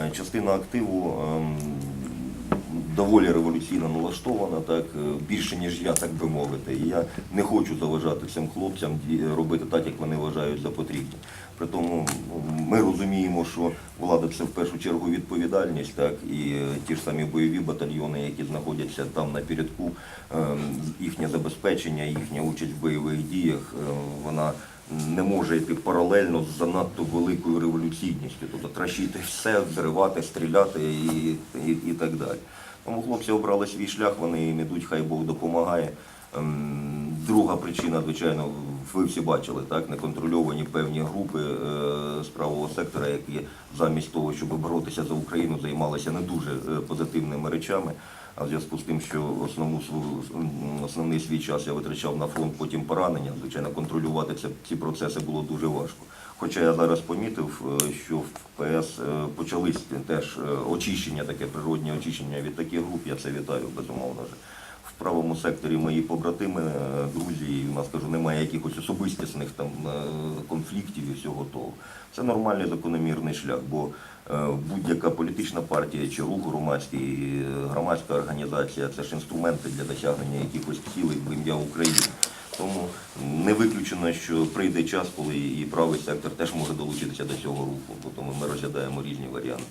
Е, Частина активу ем, доволі революційно налаштована, так е, більше ніж я, так би мовити. І я не хочу заважати цим хлопцям робити так, як вони вважають за потрібне. При тому ми розуміємо, що влада це в першу чергу відповідальність, так і е, ті ж самі бойові батальйони, які знаходяться там на передку, ем, їхнє забезпечення, їхня участь в бойових діях, вона не може йти паралельно з занадто великою революційністю, тобто тращити все, взривати, стріляти і, і, і так далі. Тому хлопці обрали свій шлях, вони їм ідуть, хай Бог допомагає. Друга причина, звичайно, ви всі бачили, так, неконтрольовані певні групи е, з правого сектора, які замість того, щоб боротися за Україну, займалися не дуже е, позитивними речами. А в зв'язку з тим, що основну основний свій час я витрачав на фронт, потім поранення, звичайно, контролювати це, ці процеси було дуже важко. Хоча я зараз помітив, е, що в ПС е, почались теж очищення, таке природнє очищення від таких груп, я це вітаю, безумовно. В правому секторі мої побратими, е, друзі, і у нас кажу, немає якихось особистісних там е, конфліктів і всього того. Це нормальний закономірний шлях, бо е, будь-яка політична партія чи рух громадський, громадська організація це ж інструменти для досягнення якихось цілей в ім'я України. Тому не виключено, що прийде час, коли і правий сектор теж може долучитися до цього руху, тому ми розглядаємо різні варіанти.